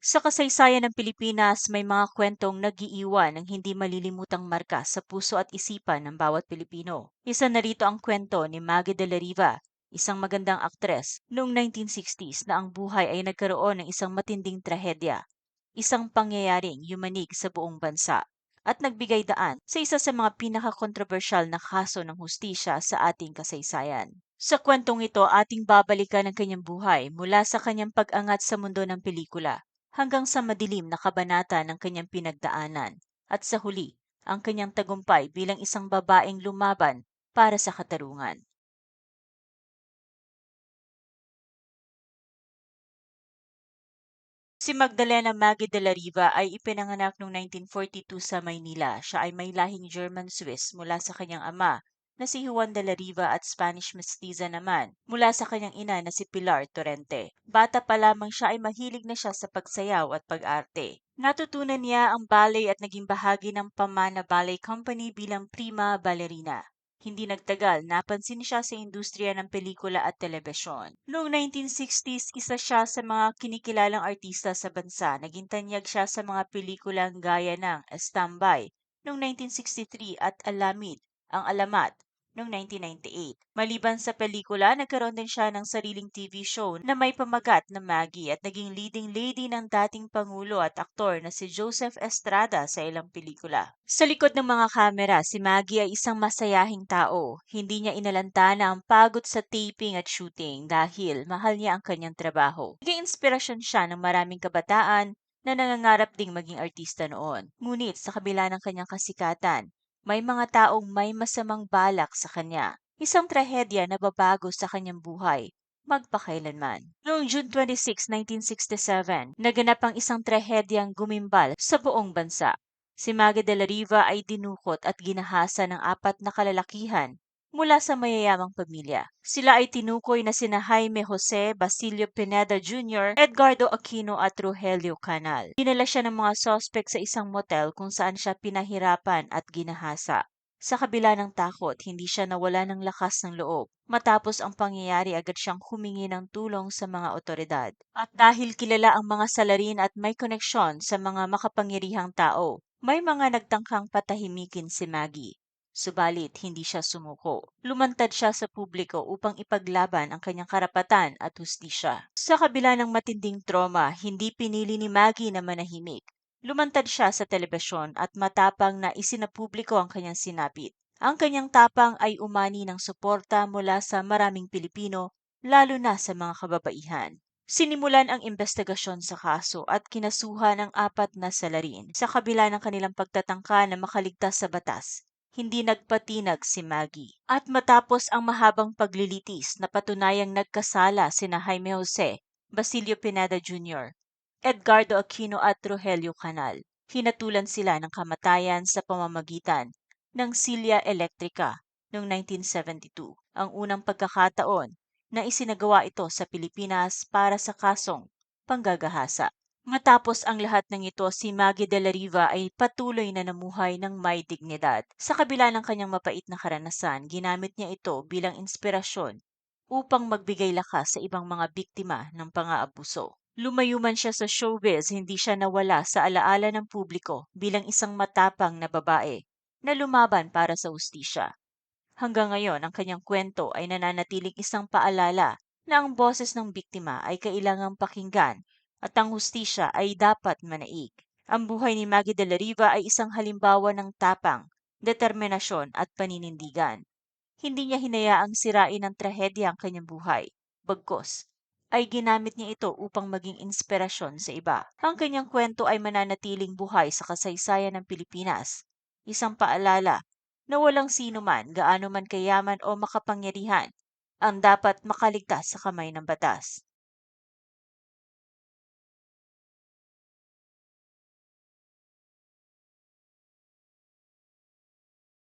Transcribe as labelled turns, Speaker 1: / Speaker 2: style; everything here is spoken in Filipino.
Speaker 1: Sa kasaysayan ng Pilipinas, may mga kwentong nag-iiwan ng hindi malilimutang marka sa puso at isipan ng bawat Pilipino. Isa na rito ang kwento ni Maggie de la Riva, isang magandang aktres noong 1960s na ang buhay ay nagkaroon ng isang matinding trahedya, isang pangyayaring yumanig sa buong bansa at nagbigay daan sa isa sa mga pinakakontrobersyal na kaso ng hustisya sa ating kasaysayan. Sa kwentong ito, ating babalikan ang kanyang buhay mula sa kanyang pag-angat sa mundo ng pelikula hanggang sa madilim na kabanata ng kanyang pinagdaanan at sa huli, ang kanyang tagumpay bilang isang babaeng lumaban para sa katarungan. Si Magdalena Maggie de la Riva ay ipinanganak noong 1942 sa Maynila. Siya ay may lahing German-Swiss mula sa kanyang ama na si Juan de la Riva at Spanish mestiza naman mula sa kanyang ina na si Pilar Torrente. Bata pa lamang siya ay mahilig na siya sa pagsayaw at pag-arte. Natutunan niya ang ballet at naging bahagi ng Pamana Ballet Company bilang prima ballerina. Hindi nagtagal, napansin siya sa industriya ng pelikula at telebisyon. Noong 1960s, isa siya sa mga kinikilalang artista sa bansa. Naging tanyag siya sa mga pelikulang gaya ng Estambay noong 1963 at Alamid, ang Alamat noong 1998. Maliban sa pelikula, nagkaroon din siya ng sariling TV show na may pamagat na Maggie at naging leading lady ng dating Pangulo at aktor na si Joseph Estrada sa ilang pelikula. Sa likod ng mga kamera, si Maggie ay isang masayahing tao. Hindi niya inalanta na ang pagod sa taping at shooting dahil mahal niya ang kanyang trabaho. Naging inspirasyon siya ng maraming kabataan na nangangarap ding maging artista noon. Ngunit sa kabila ng kanyang kasikatan, may mga taong may masamang balak sa kanya. Isang trahedya na babago sa kanyang buhay magpakailanman. Noong June 26, 1967, naganap ang isang trahedyang gumimbal sa buong bansa. Si Maggie de la Riva ay dinukot at ginahasa ng apat na kalalakihan mula sa mayayamang pamilya. Sila ay tinukoy na sina Jaime Jose Basilio Pineda Jr., Edgardo Aquino at Rogelio Canal. Dinala siya ng mga sospek sa isang motel kung saan siya pinahirapan at ginahasa. Sa kabila ng takot, hindi siya nawala ng lakas ng loob. Matapos ang pangyayari, agad siyang humingi ng tulong sa mga otoridad. At dahil kilala ang mga salarin at may koneksyon sa mga makapangyarihang tao, may mga nagtangkang patahimikin si Maggie. Subalit hindi siya sumuko. Lumantad siya sa publiko upang ipaglaban ang kanyang karapatan at hustisya. Sa kabila ng matinding trauma, hindi pinili ni Maggie na manahimik. Lumantad siya sa telebisyon at matapang na isinapubliko ang kanyang sinapit. Ang kanyang tapang ay umani ng suporta mula sa maraming Pilipino, lalo na sa mga kababaihan. Sinimulan ang investigasyon sa kaso at kinasuhan ang apat na salarin sa kabila ng kanilang pagtatangka na makaligtas sa batas hindi nagpatinag si Maggie. At matapos ang mahabang paglilitis na patunayang nagkasala sina Jaime Jose, Basilio Pineda Jr., Edgardo Aquino at Rogelio Canal, hinatulan sila ng kamatayan sa pamamagitan ng silya elektrika noong 1972, ang unang pagkakataon na isinagawa ito sa Pilipinas para sa kasong panggagahasa. Matapos ang lahat ng ito, si Maggie de la Riva ay patuloy na namuhay ng may dignidad. Sa kabila ng kanyang mapait na karanasan, ginamit niya ito bilang inspirasyon upang magbigay lakas sa ibang mga biktima ng pang-aabuso. Lumayo man siya sa showbiz, hindi siya nawala sa alaala ng publiko bilang isang matapang na babae na lumaban para sa ustisya. Hanggang ngayon, ang kanyang kwento ay nananatiling isang paalala na ang boses ng biktima ay kailangang pakinggan at ang hustisya ay dapat manaig. Ang buhay ni Maggie de la Riva ay isang halimbawa ng tapang, determinasyon at paninindigan. Hindi niya hinayaang sirain ng trahedya ang kanyang buhay. Bagkos, ay ginamit niya ito upang maging inspirasyon sa iba. Ang kanyang kwento ay mananatiling buhay sa kasaysayan ng Pilipinas. Isang paalala na walang sino man, gaano man kayaman o makapangyarihan, ang dapat makaligtas sa kamay ng batas.